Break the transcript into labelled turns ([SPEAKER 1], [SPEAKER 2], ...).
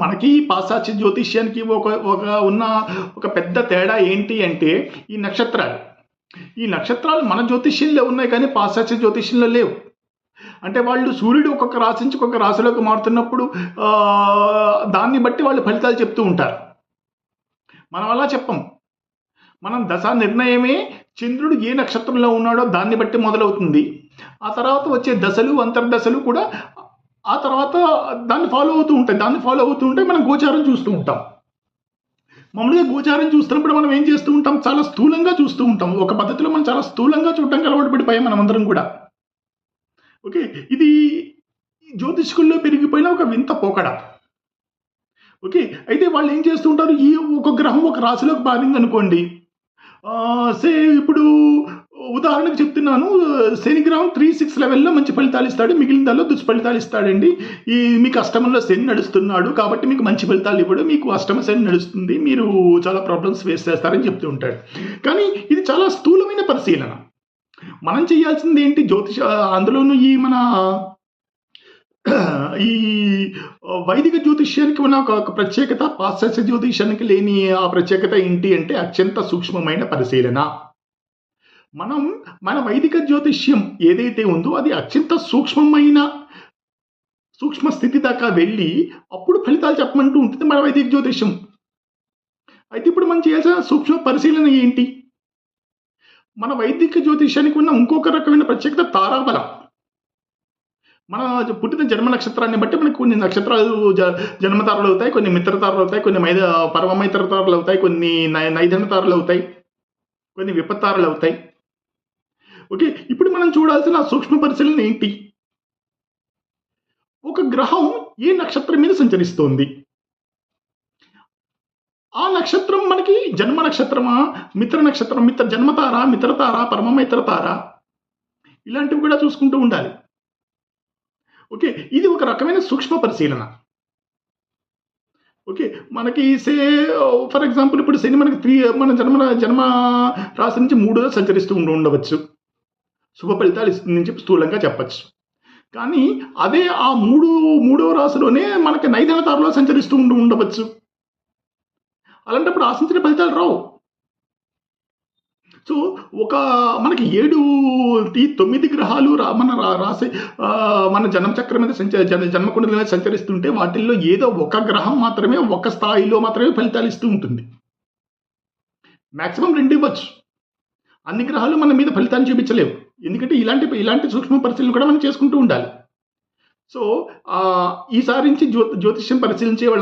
[SPEAKER 1] మనకి పాశ్చాత్య జ్యోతిష్యానికి ఒక ఒక ఉన్న ఒక పెద్ద తేడా ఏంటి అంటే ఈ నక్షత్రాలు. ఈ నక్షత్రాలు మన జ్యోతిష్యంలో ఉన్నాయి కానీ పాశ్చాత్య జ్యోతిష్యంలో లేవు. అంటే వాళ్ళు సూర్యుడు ఒక్కొక్క రాశి నుంచి ఒక్కొక్క రాశిలోకి మారుతున్నప్పుడు దాన్ని బట్టి వాళ్ళు ఫలితాలు చెప్తూ ఉంటారు. మనం అలా చెప్పం. మనం దశ నిర్ణయమే చంద్రుడు ఏ నక్షత్రంలో ఉన్నాడో దాన్ని బట్టి మొదలవుతుంది. ఆ తర్వాత వచ్చే దశలు అంతర్దశలు కూడా ఆ తర్వాత దాన్ని ఫాలో అవుతూ ఉంటాయి. దాన్ని ఫాలో అవుతూ ఉంటే మనం గోచారం చూస్తూ ఉంటాం. మామూలుగా గోచారం చూస్తున్నప్పుడు మనం ఏం చేస్తూ ఉంటాం? చాలా స్థూలంగా చూస్తూ ఉంటాం. ఒక పద్ధతిలో మనం చాలా స్థూలంగా చూడటానికి అలవాటు పడిపోయాం మనం అందరం కూడా. ఓకే? ఇది జ్యోతిష్కుల్లో పెరిగిపోయిన ఒక వింత పోకడ. ఓకే? అయితే వాళ్ళు ఏం చేస్తూ ఉంటారు? ఈ ఒక గ్రహం ఒక రాశిలోకి మారింది అనుకోండి సే ఇప్పుడు ఉదాహరణకు చెప్తున్నాను శనిగ్రహం త్రీ సిక్స్ లెవెల్లో మంచి ఫలితాలు ఇస్తాడు మిగిలిన దానిలో దుష్ఫలితాలు ఇస్తాడండి. ఈ మీకు అష్టమంలో శని నడుస్తున్నాడు కాబట్టి మీకు మంచి ఫలితాలు ఇవ్వడు మీకు అష్టమ శని నడుస్తుంది మీరు చాలా ప్రాబ్లమ్స్ ఫేస్ చేస్తారని చెప్తూ ఉంటాడు. కానీ ఇది చాలా స్థూలమైన పరిశీలన. మనం చేయాల్సింది ఏంటి? జ్యోతిష అందులోనూ ఈ మన ఈ వైదిక జ్యోతిష్యానికి ఉన్న ఒక ప్రత్యేకత పాశ్చాత్య జ్యోతిష్యానికి లేని ఆ ప్రత్యేకత ఏంటి అంటే అత్యంత సూక్ష్మమైన పరిశీలన. మనం మన వైదిక జ్యోతిష్యం ఏదైతే ఉందో అది అత్యంత సూక్ష్మమైన సూక్ష్మ స్థితి దాకా వెళ్ళి అప్పుడు ఫలితాలు చెప్పమంటూ ఉంటుంది మన వైదిక జ్యోతిష్యం. అయితే ఇప్పుడు మనం చేయాల్సిన సూక్ష్మ పరిశీలన ఏంటి? మన వైదిక జ్యోతిష్యానికి ఉన్న ఇంకొక రకమైన ప్రత్యేకత తారాబలం. మన పుట్టిన జన్మ నక్షత్రాన్ని బట్టి మనకు కొన్ని నక్షత్రాలు జ జన్మతారలు అవుతాయి కొన్ని మిత్రతారలు అవుతాయి కొన్ని మైద పరమమైత్ర తారలు అవుతాయి కొన్ని నై నైధన తారలు అవుతాయి కొన్ని విపత్తారలు అవుతాయి. ఓకే? ఇప్పుడు మనం చూడాల్సిన సూక్ష్మ పరిశీలన ఏంటి? ఒక గ్రహం ఏ నక్షత్రం మీద సంచరిస్తోంది. ఆ నక్షత్రం మనకి జన్మ నక్షత్రమా? మిత్ర నక్షత్రం మిత్ర జన్మతార మిత్రతార పరమమైత్రతార ఇలాంటివి కూడా చూసుకుంటూ ఉండాలి. ఓకే? ఇది ఒక రకమైన సూక్ష్మ పరిశీలన. ఓకే? మనకి సే ఫర్ ఎగ్జాంపుల్ ఇప్పుడు శని మనకి త్రీ మన జన్మ జన్మ రాశి నుంచి మూడో సంచరిస్తూ ఉండవచ్చు. శుభ ఫలితాలు ఇస్తుందని చెప్పి స్థూలంగా చెప్పచ్చు. కానీ అదే ఆ మూడు మూడో రాశిలోనే మనకి నైదన తారలో సంచరిస్తూ ఉండి ఉండవచ్చు. అలాంటప్పుడు ఆశించిన ఫలితాలు రావు. సో ఒక మనకి ఏడు ఈ తొమ్మిది గ్రహాలు రా మన రా- రాశి మన జన్మ చక్రం మీద సంచ జన జన్మకుండల మీద సంచరిస్తుంటే వాటిల్లో ఏదో ఒక గ్రహం మాత్రమే ఒక స్థాయిలో మాత్రమే ఫలితాలు ఇస్తూ ఉంటుంది. మ్యాక్సిమం రెండు ఇవ్వచ్చు. అన్ని గ్రహాలు మన మీద ఫలితాన్ని చూపించలేవు. ఎందుకంటే ఇలాంటి ఇలాంటి సూక్ష్మ పరిశీలన కూడా మనం చేసుకుంటూ ఉండాలి. సో ఆ, ఈసారి నుంచి జ్యో జ్యోతిష్యం పరిశీలించే వాళ్ళ